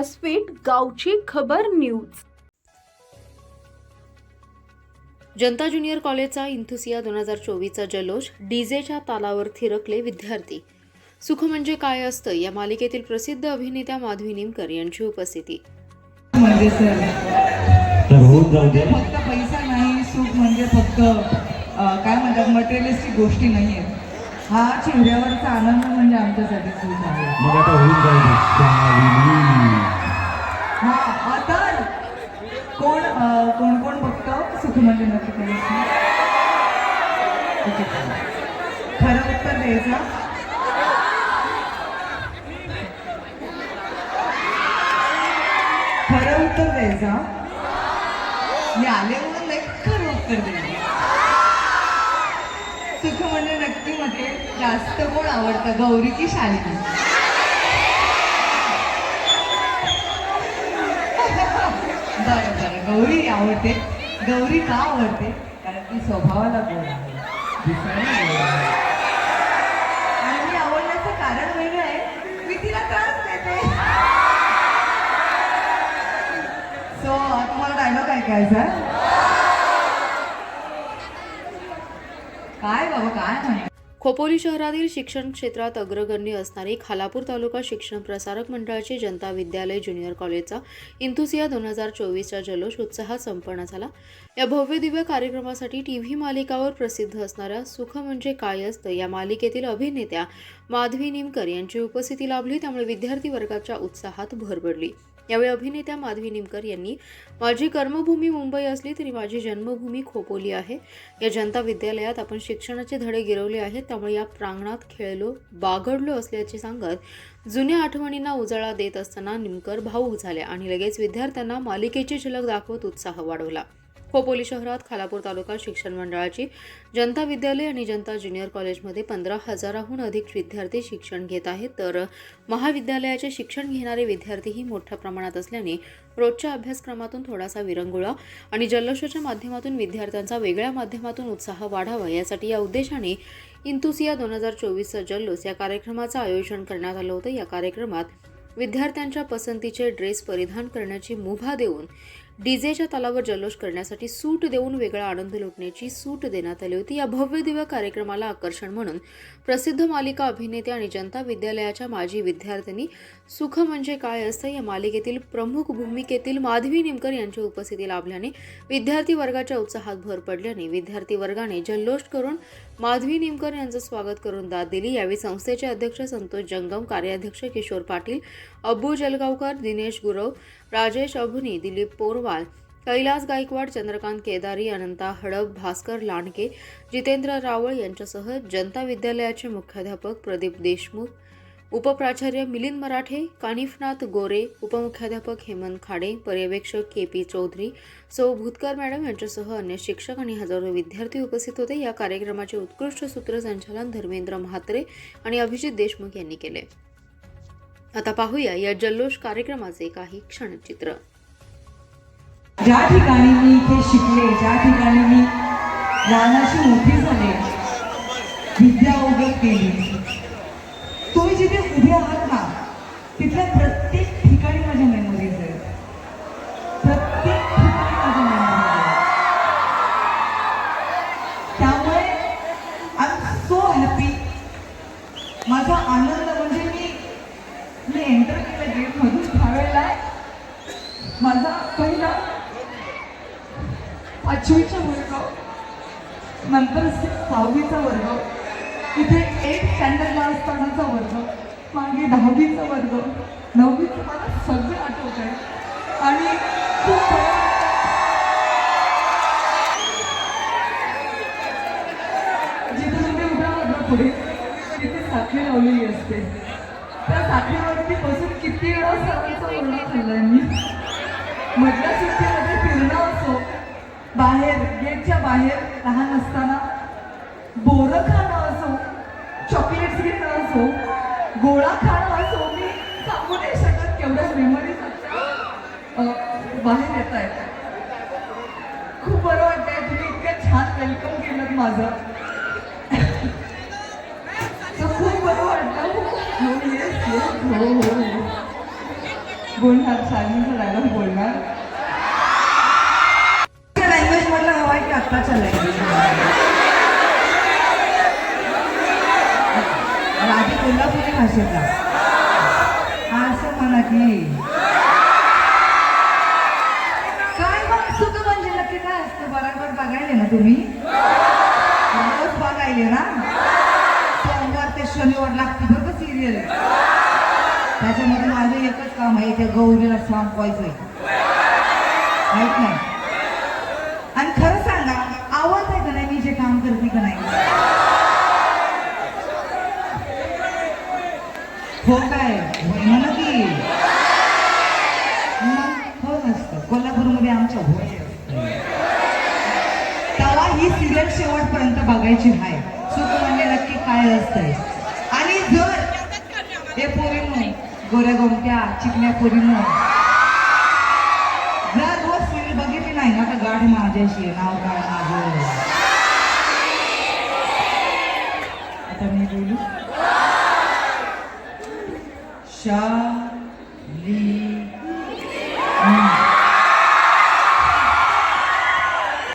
व्यासपीठ गावची खबर न्यूज. जनता ज्युनियर कॉलेजचा इंथुसिया दोन हजार चोवीसचा जल्लोष डीजेच्या तालावर थिरकले विद्यार्थी. सुख म्हणजे काय असतं या मालिकेतील प्रसिद्ध अभिनेत्या माधवी निमकर यांची उपस्थिती. सर तर होऊन जाऊ दे. फक्त पैसा नाही सुख म्हणजे फक्त काय म्हणतात मटेरियलिस्टिक गोष्टी नाही आहेत हा चेहऱ्यावरचा आनंद म्हणजे आमच्यासाठी सुख आहे. मग आता होऊन जाऊ दे शालिनी. हा तर कोण अं, कोण कोण बघतं सुख म्हणजे नक्की कळलं खरं उत्तर द्यायचं खरं उत्तर द्यायचं मी आले म्हणून नाही खरं उत्तर द्यायचं सुख म्हणजे नक्की मध्ये जास्त कोण आवडतं गौरी की शालिनी? बरं बरं गौरी आवडते. गौरी का आवडते? कारण ती स्वभावाला गोड आहे. दिसायला गोड आहे. आणि मी आवडण्याचं कारण वेगळं आहे मी तिला त्रास देते सो तुम्हाला डायलॉग काय बाबा काय म्हणे? खोपोली शहरातील शिक्षण क्षेत्रात अग्रगण्य असणारी खालापूर तालुका शिक्षण प्रसारक मंडळाचे जनता विद्यालय ज्युनियर कॉलेजचा इंथुसिया दोन हजार चोवीसचा जल्लोष उत्साहात संपन्न झाला. या भव्य दिव्य कार्यक्रमासाठी टी व्ही मालिकावर प्रसिद्ध असणाऱ्या सुख म्हणजे काय असतं या मालिकेतील अभिनेत्या माधवी निमकर यांची उपस्थिती लाभली त्यामुळे विद्यार्थी वर्गाच्या उत्साहात भर पडली. यावेळी अभिनेत्या माधवी निमकर यांनी माझी कर्मभूमी मुंबई असली तरी माझी जन्मभूमी खोपोली आहे. या जनता विद्यालयात आपण शिक्षणाचे धडे गिरवले आहेत. त्यामुळे या प्रांगणात खेळलो बागडलो असल्याचे सांगत जुन्या आठवणींना उजाळा देत असताना निमकर भाऊक झाल्या आणि लगेच विद्यार्थ्यांना मालिकेची झलक दाखवत उत्साह वाढवला. खोपोली शहरात खालापूर तालुका शिक्षण मंडळाची जनता विद्यालय आणि जनता ज्युनियर कॉलेजमध्ये पंधरा हजाराहून अधिक विद्यार्थी शिक्षण घेत आहेत. तर महाविद्यालयाचे शिक्षण घेणारे विद्यार्थीही मोठ्या प्रमाणात असल्याने रोजच्या अभ्यासक्रमातून थोडासा विरंगुळा आणि जल्लोषाच्या माध्यमातून विद्यार्थ्यांचा वेगळ्या माध्यमातून उत्साह वाढावा यासाठी या उद्देशाने इंतुसिया दोन हजार चोवीसचा जल्लोष या कार्यक्रमाचं आयोजन करण्यात आलं होतं. या कार्यक्रमात विद्यार्थ्यांच्या पसंतीचे ड्रेस परिधान करण्याची मुभा देऊन डीजेच्या तालावर जल्लोष करण्यासाठी सूट देऊन वेगळा आनंद लुटण्याची सूट देण्यात आली होती. या भव्य दिव्य कार्यक्रमाला आकर्षण म्हणून प्रसिद्ध मालिका अभिनेते आणि जनता विद्यालयाच्या माजी विद्यार्थिनी सुख म्हणजे काय असतं या मालिकेतील प्रमुख भूमिकेतील माधवी निमकर यांची उपस्थिती लाभल्याने विद्यार्थी वर्गाच्या उत्साहात भर पडल्याने विद्यार्थी वर्गाने जल्लोष करून माधवी निमकर यांचं स्वागत करून दाद दिली. यावेळी संस्थेचे अध्यक्ष संतोष जंगम कार्याध्यक्ष किशोर पाटील अब्बू जलगावकर दिनेश गुरव राजेश अभुनी दिलीप पोरवाल कैलास गायकवाड चंद्रकांत केदारी अनंता हडप भास्कर लांडके जितेंद्र रावळ यांच्यासह जनता विद्यालयाचे मुख्याध्यापक प्रदीप देशमुख उपप्राचार्य मिलिंद मराठे कानिफनाथ गोरे उपमुख्याध्यापक हेमंत खाडे पर्यवेक्षक के पी चौधरी सौ भूतकर मॅडम यांच्यासह अन्य शिक्षक आणि हजारो विद्यार्थी उपस्थित होते. या कार्यक्रमाचे उत्कृष्ट सूत्रसंचालन धर्मेंद्र म्हात्रे आणि अभिजित देशमुख यांनी केले. आता पाहूया या जल्लोष कार्यक्रमाचे काही क्षणचित्र. ज्या ठिकाणी मी इथे शिकले ज्या ठिकाणी मी लहानाशी मोठी झाले विद्या उगत केली. तुम्ही जिथे उभे आहात ना तिथल्या प्रत्येक ठिकाणी माझ्या मेमोरीज आहेत. प्रत्येक ठिकाणी माझ्या मेमोरीज आहेत. त्यामुळे आय एम सो हॅपी माझा आनंद म्हणजे मी मी एंटर केलं गेटमधून त्यावेळेला माझा पहिला पाचवीचा वर्ग नंतर सहावीचा वर्ग. इथे एक स्टँडर्डला असतानाचा वर्ग मागे दहावीचा वर्ग. नववीचं मला सगळं आठवत आहे आणि खूप जिथे तुम्ही उभ्या आहात पुढे तिथे साखळी लावलेली असते. त्या साखळीवरती बसून किती वेळा सर्वांचा ओरडा आहे मी? मधल्या सुट्टीमध्ये फिरणं असो बाहेर गेटच्या बाहेर लहान असताना बोरं खाणं गोळा खाणं असो मी सांगू नाही शकत केवढ्या मेमरीज बाहेर येत आहेत. खूप बरं वाटतंय तुम्ही इतकं छान वेलकम केलं माझं. खूप बरं वाटतं हो हो, हो हो बोलणार शालिनीचा डायलॉग बोलणार. लँग्वेज मधला हवा आहे की आत्ताच्या लँग्वेज आधी कोल्हापूर भाषेतला असं म्हणा की. काय मग सुख म्हणजे? नक्की काय असतं? बरोबर बघायले ना तुम्ही? रोज बघायले ना? सोमवार ते शनिवार लागते बरं का सिरियल त्याच्यामध्ये माझं एकच काम आहे त्या गौरीला संपवायचंय माहीत नाही? आणि खरं सांगा आवडत आहे का नाही मी जे काम करते का नाही हो काय होय म्हणा की मग हो नसतं कोल्हापूरमध्ये आमच्या होय असतं. तेव्हा ही सिरियल करायची आहे सुख म्हणजे नक्की काय असतंय? आणि जर हे पोरीनो गोऱ्या गोमट्या चिकण्या पोरीनो जर रोज सिरियल बघितली नाही ना तर गाडी माझ्याशी नाव काय माझं आता मी बोलू. शा